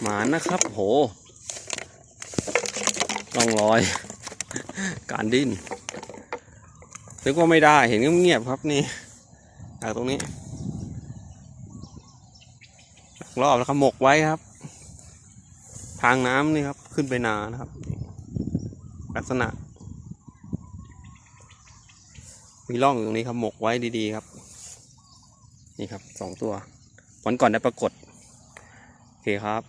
หมานนะครับ โหร่องรอย การดิ้นนึกว่าไม่ได้เห็นเงียบๆครับนี่จากตรงนี้รอบแล้วครับหมกไว้ครับ ทางน้ำนี่ครับ ขึ้นไปนานะครับ ลักษณะ มีร่องอยู่ตรงนี้ครับหมกไว้ดีๆครับ นี่ครับสองตัว วันก่อนได้ปรากฏ โอเคครับ